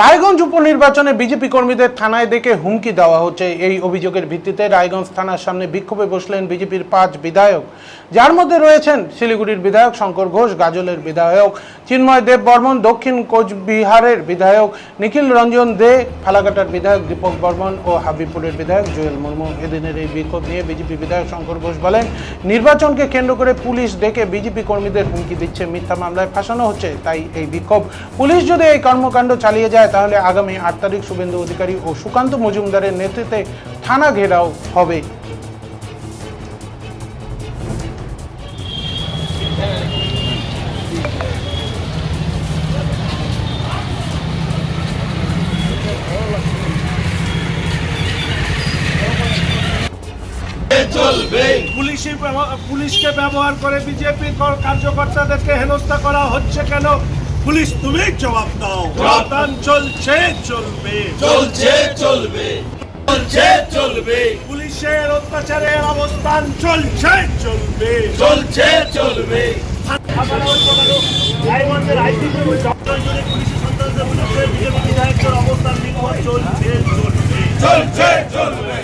রায়গঞ্জ উপনির্বাচনে বিজেপি কর্মীদের থানায় ডেকে হুমকি দেওয়া হচ্ছে। এই অভিযোগের ভিত্তিতে রায়গঞ্জ থানার সামনে বিক্ষোভে বসলেন বিজেপির পাঁচ বিধায়ক। যার মধ্যে রয়েছেন শিলিগুড়ির বিধায়ক শঙ্কর ঘোষ, গাজলের বিধায়ক চিন্ময় দেব বর্মন, দক্ষিণ কোচবিহারের বিধায়ক নিখিল রঞ্জন দে, ফালাকাটার বিধায়ক দীপক বর্মন ও হাবিবপুরের বিধায়ক জুয়েল মুর্মু। এদিনের এই বিক্ষোভ নিয়ে বিজেপি বিধায়ক শঙ্কর ঘোষ বলেন, নির্বাচনকে কেন্দ্র করে পুলিশ ডেকে বিজেপি কর্মীদের হুমকি দিচ্ছে, মিথ্যা মামলায় ফাঁসানো হচ্ছে, তাই এই বিক্ষোভ। পুলিশ যদি এই কর্মকাণ্ড চালিয়ে যায় তাহলে আগামী আট তারিখ শুভেন্দু অধিকারী ও সুকান্ত মজুমদারের নেতৃত্বে থানা ঘেরাও হবে। চলবে। পুলিশি পুলিশকে ব্যবহার করে বিজেপি কার্যকর্তাদেরকে হেনস্থা করা হচ্ছে কেন? পুলিশ তুমি জবাব দাও। জবাবদান চলছে চলবে। চলছে চলবে চলছে চলবে। পুলিশের অত্যাচারের অবস্থান চলছে চলবে। চলছে চলবে। রায়গঞ্জের বিজেপি অবস্থান চলছে চলবে। চলছে চলবে।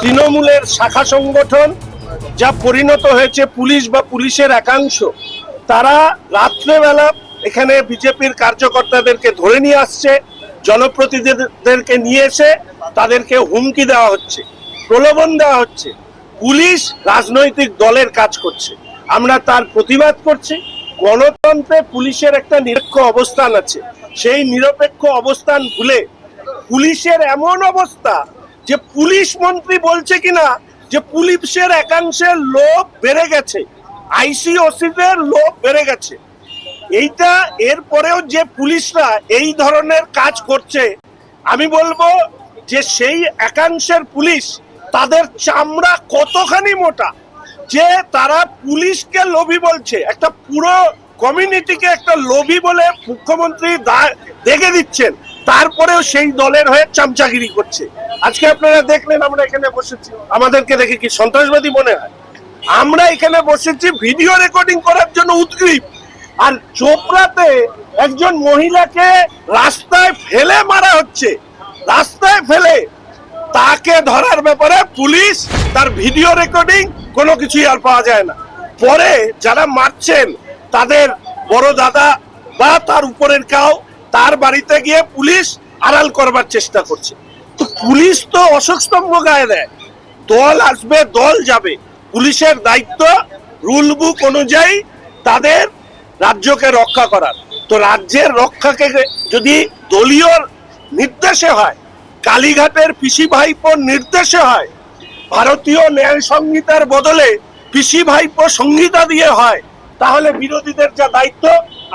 তৃণমূলের শাখা সংগঠন যা পরিণত হয়েছে পুলিশ বা পুলিশের একাংশ তারা রাত্রেবেলা এখানে বিজেপির কার্যকর্তাদেরকে ধরে নিয়ে আসছে, জনপ্রতিনিধিদেরকে নিয়ে এসে তাদেরকে হুমকি দেওয়া হচ্ছে, প্রলোভন দেওয়া হচ্ছে। পুলিশ রাজনৈতিক দলের কাজ করছে। আমরা তার প্রতিবাদ করছি। গণতন্ত্রে পুলিশের একটা নিরপেক্ষ অবস্থান আছে। সেই নিরপেক্ষ অবস্থান ভুলে পুলিশের এমন অবস্থা যে পুলিশ মন্ত্রী বলছে কিনা, যে পুলিশের একাংশের লোভ বেড়ে গেছে। আইসিওসিদের লোভ বেড়ে গেছে। এইটা এরপরেও যে পুলিশরা এই ধরনের কাজ করছে, আমি বলব যে সেই একাংশের পুলিশ তাদের চামড়া কতখানি মোটা, যে তারা পুলিশকে লোভী বলছে, একটা পুরো কমিউনিটিকে একটা লোভী বলে মুখ্যমন্ত্রী দেখে দিচ্ছেন, তারপরেও সেই দলের হয়ে চামচাগিরি করছে। আজকে আপনারা দেখলেন আমরা এখানে বসেছি, আমাদেরকে দেখে কি সন্ত্রাসবাদী মনে হয়? আমরা এখানে বসেছি ভিডিও রেকর্ডিং করার জন্য উদ্গ্রীব। আর চোপড়াতে একজন মহিলাকে রাস্তায় ফেলে মারা হচ্ছে। রাস্তায় ফেলে। তাকে ধরার ব্যাপারে পুলিশ তার ভিডিও রেকর্ডিং কোনো কিছুই আর পাওয়া যায় না। পরে যারা মারছেন, তাদের বড় দাদা বা তার উপরের কাউ তার বাড়িতে গিয়ে পুলিশ আড়াল করবার চেষ্টা করছে। তো পুলিশ তো অশোক গায়ে দেয়। দল আসবে, দল যাবে। পুলিশের দায়িত্ব রুল বুক অনুযায়ী তাদের রাজ্যকে রক্ষা করার। তো রাজ্যের রক্ষাকে যদি দলীয় নির্দেশে হয়, কালীঘাটের পিসি ভাইপোর নির্দেশে হয়, ভারতীয় ন্যায় সংহিতার বদলে পিসি ভাইপো সংহিতা দিয়ে হয়, তাহলে বিরোধীদের যা দায়িত্ব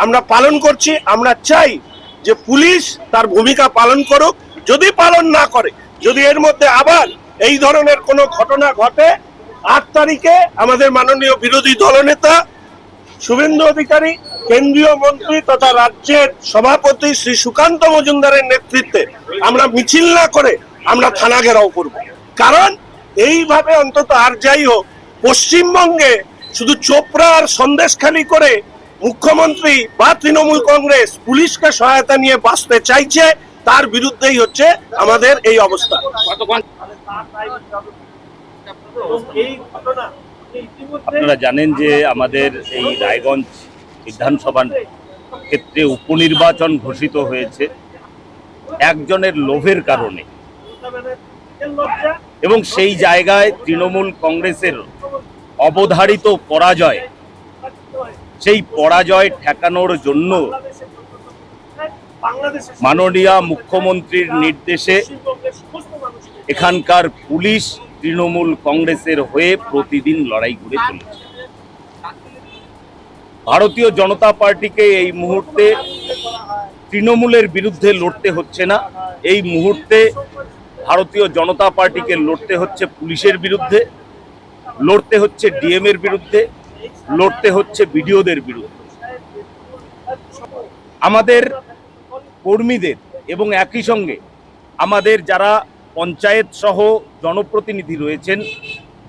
আমরা পালন করছি, আমরা চাই যে পুলিশ তার ভূমিকা পালন করুক, যদি পালন না করে, যদি এর মধ্যে আবার এই ধরনের কোনো ঘটনা ঘটে, আট তারিখে আমাদের মাননীয় বিরোধী দলনেতা শুভেন্দু অধিকারী কেন্দ্রীয় মন্ত্রী তথা রাজ্যের সভাপতি শ্রী সুকান্ত মজুমদারের নেতৃত্বে আমরা মিছিল না করে আমরা থানা ঘেরাও করব। কারণ এইভাবে অন্তত আর যাই হোক পশ্চিমবঙ্গে শুধু চোপড়া আর সন্দেশখালি করে মুখ্যমন্ত্রী বা তৃণমূল কংগ্রেস পুলিশকে সহায়তা নিয়ে বাঁচতে চাইছে তার বিরুদ্ধেই হচ্ছে আমাদের এই অবস্থা। এই ঘটনা আপনারা জানেন যে আমাদের এই রায়গঞ্জ বিধানসভার ক্ষেত্রে উপনির্বাচন ঘোষিত হয়েছে একজনের লোভের কারণে। এবং সেই জায়গায় তৃণমূল কংগ্রেসের অবধারিত পরাজয়, সেই পরাজয় ঠেকানোর জন্য মাননীয় মুখ্যমন্ত্রীর নির্দেশে এখানকার পুলিশ তৃণমূল কংগ্রেসের হয়ে প্রতিদিন লড়াই করে চলেছে। ভারতীয় জনতা পার্টিকে এই মুহূর্তে তৃণমূলের বিরুদ্ধে লড়তে হচ্ছে না। এই মুহূর্তে ভারতীয় জনতা পার্টিকে লড়তে হচ্ছে পুলিশের বিরুদ্ধে, লড়তে হচ্ছে ডিএম এর বিরুদ্ধে, লড়তে হচ্ছে বিডিওদের বিরুদ্ধে। আমাদের কর্মীদের এবং একই সঙ্গে আমাদের যারা পঞ্চায়েত সহ জনপ্রতিনিধি রয়েছেন,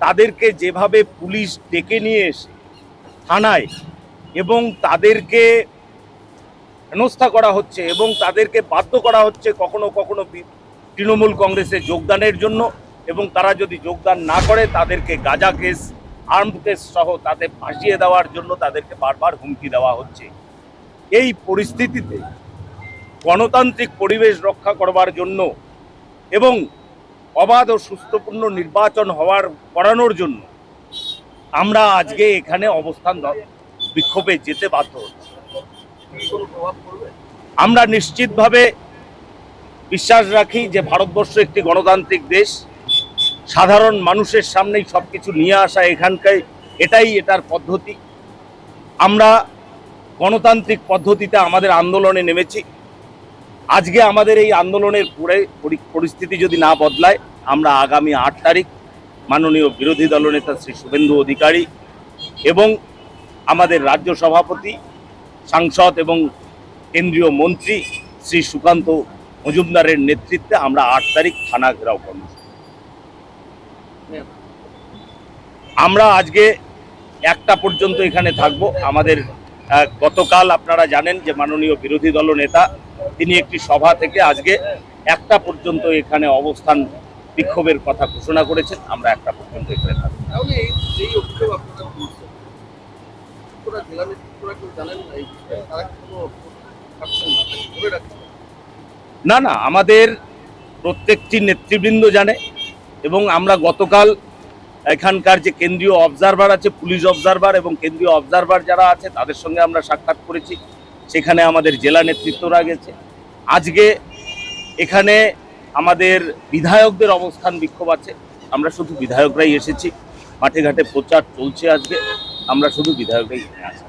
তাদেরকে যেভাবে পুলিশ ডেকে নিয়ে এসে থানায় এবং তাদেরকে হেনস্থা করা হচ্ছে এবং তাদেরকে বাধ্য করা হচ্ছে কখনো কখনো তৃণমূল কংগ্রেসে যোগদানের জন্য এবং তারা যদি যোগদান না করে, তাদেরকে গাজা কেস আর্ম কেস সহ তাতে ফাঁসিয়ে দেওয়ার জন্য তাদেরকে বারবার হুমকি দেওয়া হচ্ছে। এই পরিস্থিতিতে গণতান্ত্রিক পরিবেশ রক্ষা করবার জন্য এবং অবাধ ও সুস্থপূর্ণ নির্বাচন হওয়ার করানোর জন্য আমরা আজকে এখানে অবস্থান বিক্ষোভে যেতে বাধ্য হচ্ছি। আমরা নিশ্চিতভাবে বিশ্বাস রাখি যে ভারতবর্ষ একটি গণতান্ত্রিক দেশ। সাধারণ মানুষের সামনেই সব কিছু নিয়ে আসা এখানকার এটাই এটার পদ্ধতি। আমরা গণতান্ত্রিক পদ্ধতিতে আমাদের আন্দোলনে নেমেছি। আজকে আমাদের এই আন্দোলনের পরে পরি- পরিস্থিতি যদি না বদলায়, আমরা আগামী আট তারিখ মাননীয় বিরোধী দলনেতা শ্রী শুভেন্দু অধিকারী এবং আমাদের রাজ্য সভাপতি, সাংসদ এবং কেন্দ্রীয় মন্ত্রী শ্রী সুকান্ত মজুমদারের নেতৃত্বে আমরা আট তারিখ থানা ঘেরাও কর্মসূচি আমরা আজকে একটা পর্যন্ত এখানে থাকব। আমাদের গতকাল আপনারা জানেন যে মাননীয় বিরোধী দল নেতা তিনি একটি সভা থেকে আজকে একটা পর্যন্ত এখানে অবস্থান বিক্ষোভের কথা ঘোষণা করেছেন আমরা একটা পর্যন্ত এখানে থাকব। তাহলে এই এই অভিযোগ আপনারা তুলছেন ওরা জেলা নেতৃত্বরা কেউ জানেন না এই বিষয়ে? তারা কি কোনো পাচ্ছেন না? নাকি ধরে রাখছেন? না না আমাদের প্রত্যেকটি নেতৃবৃন্দ জানে এবং আমরা গতকাল এখানকার যে কেন্দ্রীয় অবজারভার আছে পুলিশ অবজারভার এবং কেন্দ্রীয় অবজারভার যারা আছে তাদের সঙ্গে আমরা সাক্ষাৎ করেছি। সেখানে আমাদের জেলা নেতৃত্বরা গেছে। আজকে এখানে আমাদের বিধায়কদের অবস্থান বিক্ষোভ আছে। আমরা শুধু বিধায়করাই এসেছি। মাঠে ঘাটে প্রচার চলছে আজকে। আমরা শুধু বিধায়করাই এখানে আছি।